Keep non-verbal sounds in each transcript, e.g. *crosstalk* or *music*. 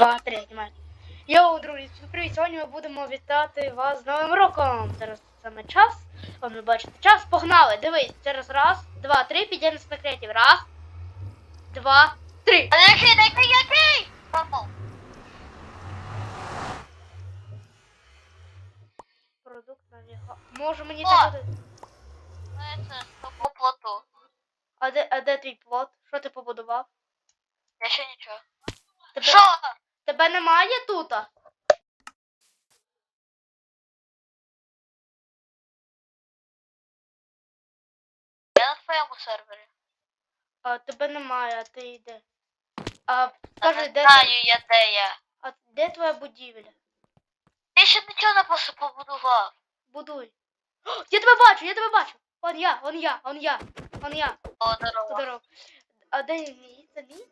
два, три, знімаю. Йоу, друзі, привіт! Сьогодні ми будемо вітати вас з Новим роком. Зараз саме час. Вам ви бачите час. Погнали! Дивись, зараз раз, два, три, підемо з секретів. Раз, два, три. А який, який, який? Попав. Продукт навіга. Може мені так буде. Це по плоту. А де, а де твій плод? Що ти побудував? Я ще нічого. Тебе, Що? Тебе немає тут? Я на твоєму сервері. А тебе немає, а ти йде. А скажи, де, знаю ти- я де я. а де твоя будівля? Я ще нічого не побудував. Будуй. О, я тебе бачу, я тебе бачу. Он я, он я, он я, он я. О, здорово. Здорово. А де мій? Це мій?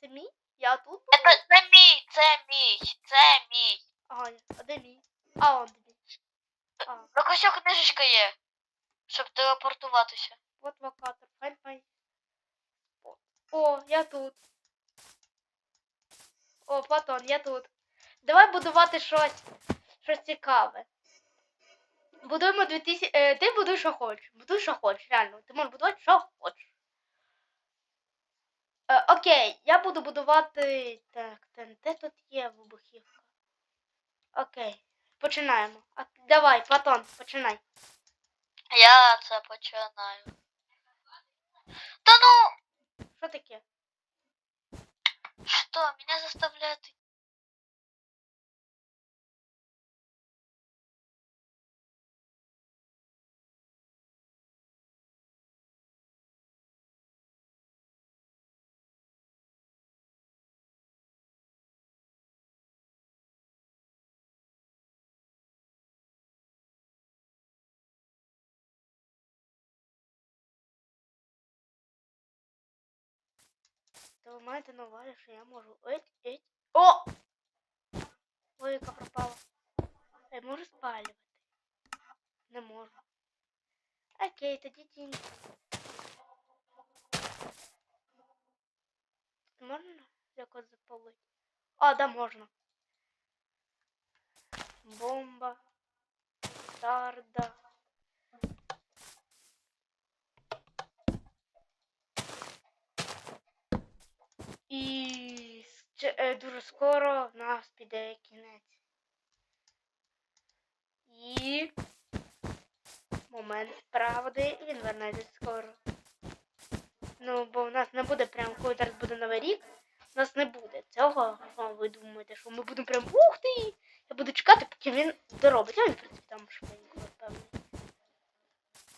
Це мій? Я тут? Це, це мій, це мій, це мій. Ага, а де мій? А, он тобі. А, Ну ось ця книжечка є. Щоб телепортуватися. от локатор. Файн. О, О, я тут. О, Платон, я тут. Давай будувати щось, щось цікаве. Будуємо 2000... Е, ти будуй, що хочеш. Будуй, що хочеш, реально. Ти можеш будувати, що хочеш. Е, окей, я буду будувати. Так, де тут є вибухівка? Окей, починаємо. А, давай, Платон, починай. Я це починаю. Та ну! Що таке? Что, меня заставляют... То ви маєте на увазі, що я можу. Еть, еть. О! Логіка пропала. Я можу спалювати. Не можу. Окей, тоді тінь. Можна якось запалити? А, да, можна. Бомба. Тарда. І е, дуже скоро в нас піде кінець. І момент правди він вернеться скоро. Ну, бо в нас не буде прям, коли зараз буде новий рік, у нас не буде цього. Що ви думаєте, що ми будемо прям ух ти! Я буду чекати, поки він доробить. А він, в принципі, там швиденько, напевно.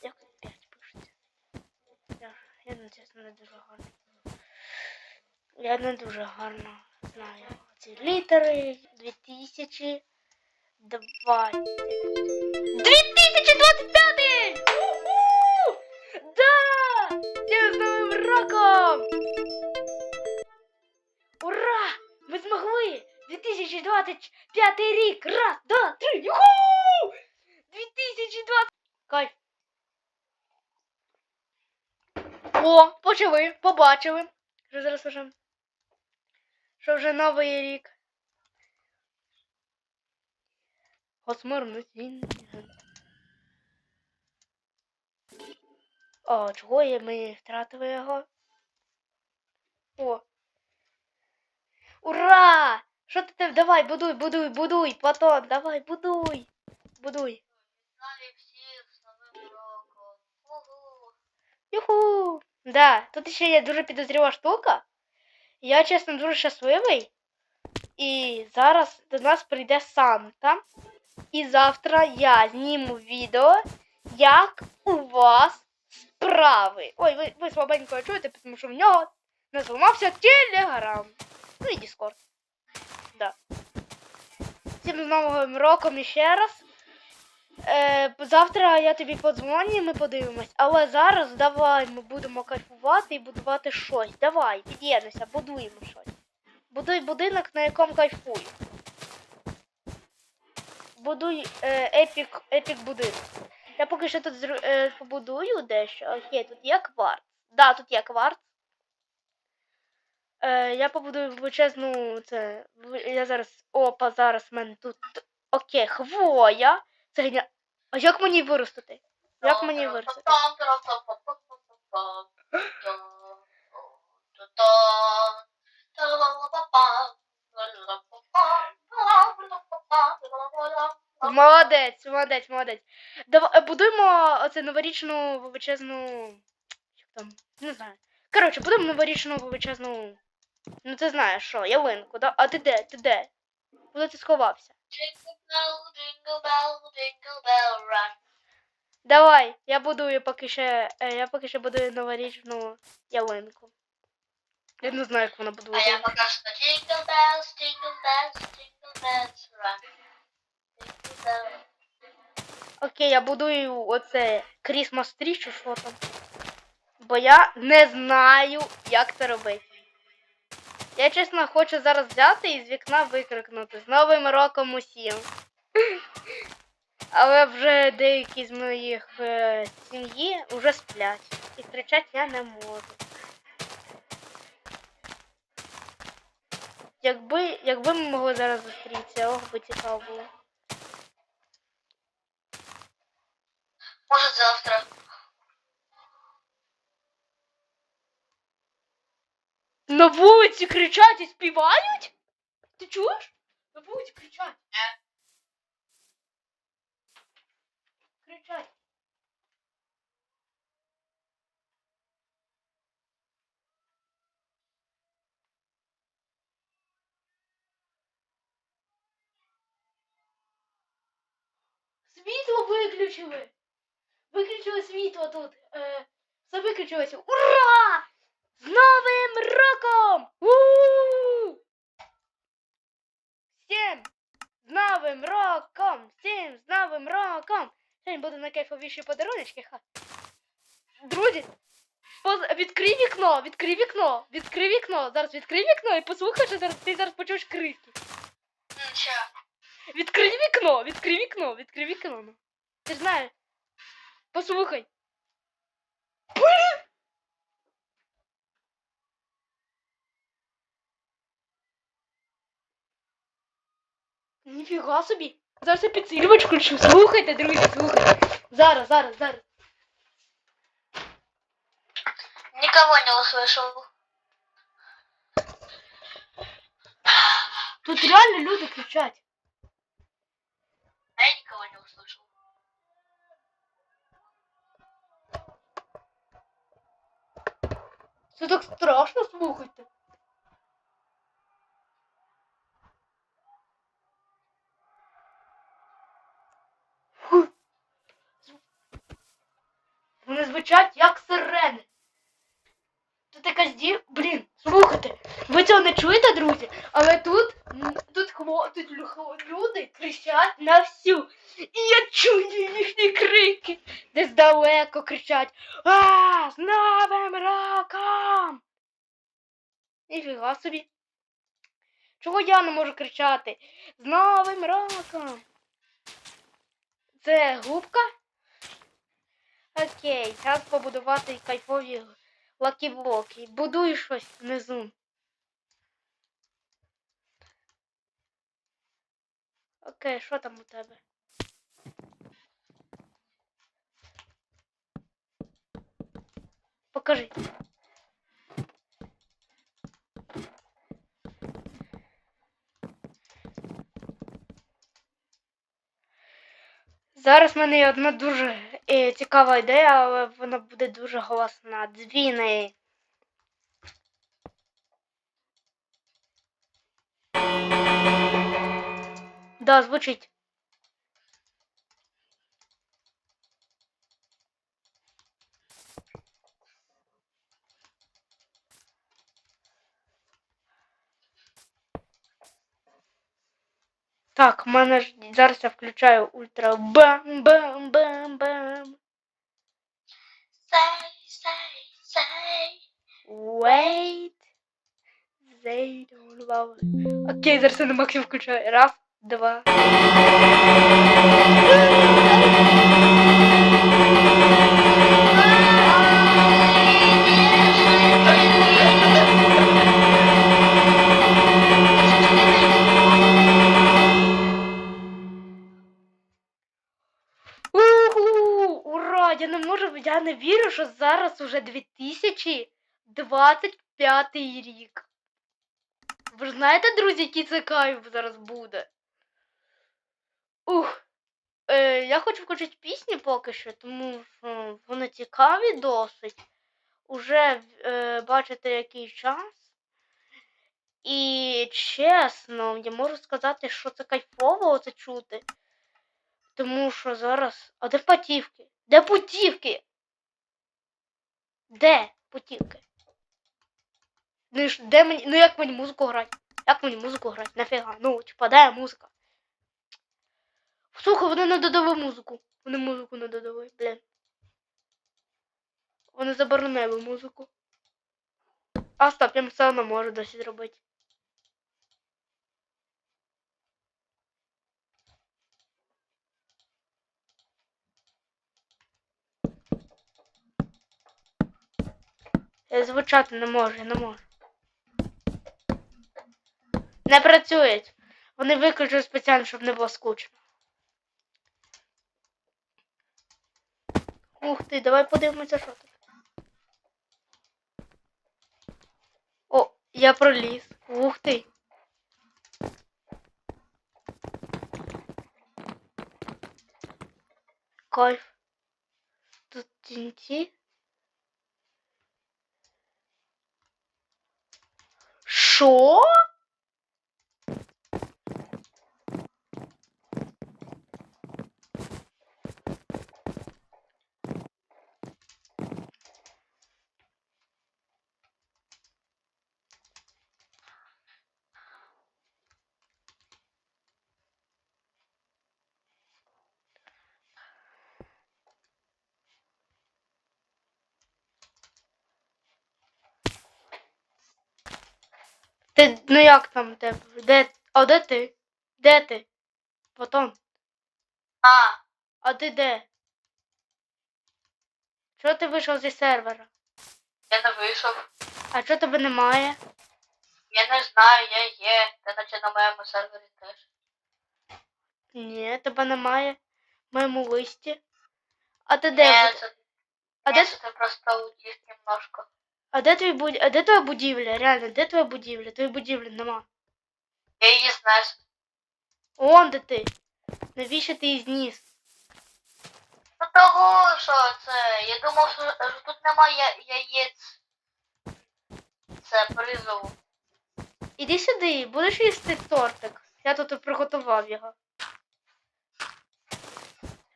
Як 5 пишеться. Я, я чесно, не дуже гарно. Я не дуже гарно знаю ці літери 2020. 2025! Уху! Да! Всім з Новим роком! Ура! Ми змогли! 2025 рік! Раз, два, три! Юху! 2020! Кайф! О, почали, побачили. Що зараз уже що вже новий рік. Осмирно О, чого є ми втратили його? О. Ура! Що ти там? Давай, будуй, будуй, будуй, Платон, давай, будуй. Будуй. Вітаю всіх з Новим роком. Ого. Юху! Да, тут ще є дуже підозріла штука. Я, чесно, дуже щасливий. І зараз до нас прийде Санта. І завтра я зніму відео, як у вас справи. Ой, ви, ви слабенько чуєте, тому що в нього не зламався телеграм. Ну і Діскорд. Да. Всім з Новим роком іще раз. Е, завтра я тобі подзвоню, і ми подивимось. Але зараз давай ми будемо кайфувати і будувати щось. Давай, під'єднуйся, будуємо щось. Будуй будинок, на якому кайфую. Будуй е, епік, епік будинок. Я поки що тут е, побудую дещо. Окей, тут є кварц. Да, тут є кварц. Е, я побудую величезну це. Я зараз. Опа, зараз в мене тут. Окей, хвоя. Це геня... А як мені виростити? Як мені виростити? Молодець, молодець, молодець. Давай е, будуємо оце новорічну величезну. Як там? Не знаю. Коротше, будемо новорічну величезну. Ну ти знаєш що, ялинку, да? А ти де? Ти де? Куди ти сховався? Давай, я будую поки ще. е, Я поки ще будую новорічну ялинку. Я не знаю, як вона А я поки що Jingle bells, jingle bells, jingle bells rock. Jingle bells. Окей, я будую оце Christmas tree чи що там. Бо я не знаю, як це робити. Я чесно хочу зараз взяти і з вікна викрикнути з Новим роком усім. Але вже деякі з моїх е, сім'ї вже сплять. І кричати я не можу. Якби, якби ми могли зараз зустрітися, ох би цікаво було. Може завтра. На вулиці кричать і співають? Ти чуєш? На вулиці кричать. Кричать. Світло виключили. Виключили світло тут. Е, все виключилося. Ура! З Новим роком! у Всім з Новим роком! Всім з Новим роком! Сьогодні буде найкайфовіші подаруночки. Ха. Друзі, поз... відкрий вікно, відкрий вікно, відкрий вікно. Зараз відкрий вікно і послухай, що зараз ти зараз почуєш крики. Відкрий вікно, відкрий вікно, відкрий вікно. ну. Ти ж знаєш. Послухай. Блін! Ніфіга собі. Зараз я підсилювач включу. Слухайте, друзі, слухайте. Зараз, зараз, зараз. Никого не услышал. Тут реально люди кричать. А я никого не услышал. Це так страшно слухайте. Вони звучать як сирени. Тут якась дів... Блін, слухайте, ви цього не чуєте, друзі? Але тут, тут, тут люди кричать на всю. І я чую їхні крики. Десь далеко кричать. А, з Новим роком! Ніфіга собі. Чого я не можу кричати? З Новим роком! Це губка? Окей, час побудувати кайфові лакіблоки. Будуй щось внизу. Окей, що там у тебе? Покажи. Зараз в мене є одна дуже е, цікава ідея, але вона буде дуже голосна. Дзвіни. Да, звучить. Так, в мене ж зараз я включаю ультра бам бам бам бам. Say, say, say. Wait. They don't love. Окей, зараз я на максимум включаю. Раз, два. Я не можу, я не вірю, що зараз уже 2025 рік. Ви ж знаєте, друзі, який це кайф зараз буде? Ух. Е, я хочу включити пісні поки що, тому що вони цікаві досить. Уже е, бачите, який час. І чесно, я можу сказати, що це кайфово це чути. Тому що зараз. А де путівки? Де путівки? Де путівки? Ну, де мені. Ну як мені музику грати? Як мені музику грати? Нафіга? Ну, типа, де музика? Слухай, вони не додали музику. Вони музику не додали, блін. Вони заборонили музику. А стоп, я все одно можу досі зробити. Звучати не можу, не можу. Не працюють. Вони виключили спеціально, щоб не було скучно. Ух ти, давай подивимося, що тут. О, я проліз. Ух ти. Кайф. Тут тінті. Що? Ти, ну як там тебе? Де? А де ти? Де ти? Потом. А, А ти де? Чого ти вийшов зі сервера? я не вийшов. А чого тебе немає? Я не знаю, я є. Ти наче на моєму сервері теж. Ні, тебе немає. В моєму листі. А ти де? Ні, бу- це, А ні, де, це ти просто утів немножко. А де твій буд... А де твоя будівля? Реально, де твоя будівля? Твоєї будівлі нема. Я її знесу. Он де ти? Навіщо ти її зніс? Ну того, що це. Я думав, що, що тут немає я- яєць. Це призову. Іди сюди, будеш їсти тортик. Я тут приготував його.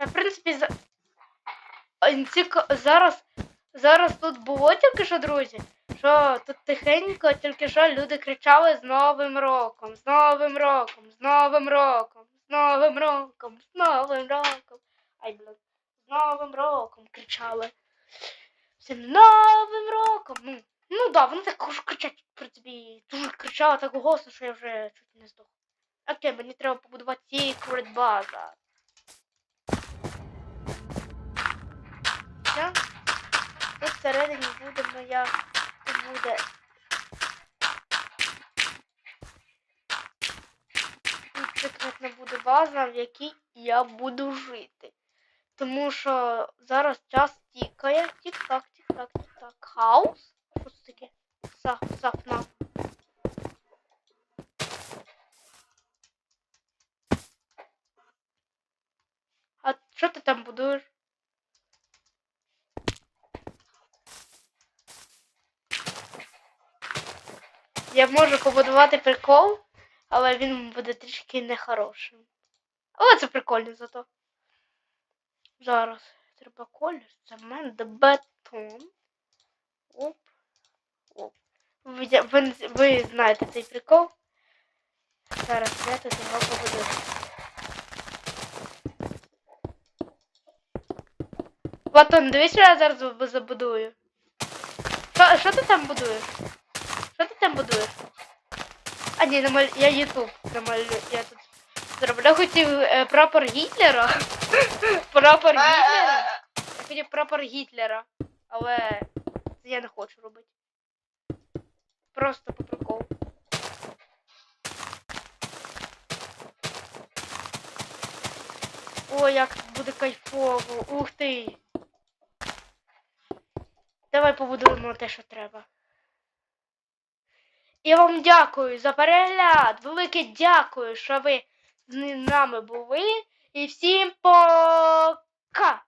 Я, в принципі, за... Зараз, зараз тут було тільки що, друзі, що тут тихенько, тільки що люди кричали з Новим роком, з Новим роком, з Новим роком, з Новим роком, з Новим роком. Ай, блін, з Новим роком кричали. Всім Новим роком. Ну, ну да, вони так уж кричать, в принципі, дуже кричали так голосно, що я вже чуть не здох. Окей, мені треба побудувати секрет база. Все. Тут всередині буде моя буде. Тут секретна буде база, в якій я буду жити. Тому що зараз час тікає. Тік-так, тік-так, тік-так. Хаус? Що це таке? Саф, саф, на. А що ти там будуєш? Я можу побудувати прикол, але він буде трішки нехорошим. Але це прикольно зато. Зараз треба колір, цемент, бетон. Оп. Оп. Ви, ви, ви знаєте цей прикол. Зараз я тут його побудую. Платон, дивись, що я зараз забудую. Що, що ти там будуєш? Що ти там будуєш? А ні, намаль... я Ютуб намалюю. Я тут зроблю. Хотів е, прапор Гітлера. *laughs* прапор Е, е, Гітлера. Я хотів прапор Гітлера. Але це я не хочу робити. Просто по приколу. Ой, як тут буде кайфово. Ух ти. Давай побудуємо те, що треба. Я вам дякую за перегляд. Велике дякую, що ви з нами були. І всім пока!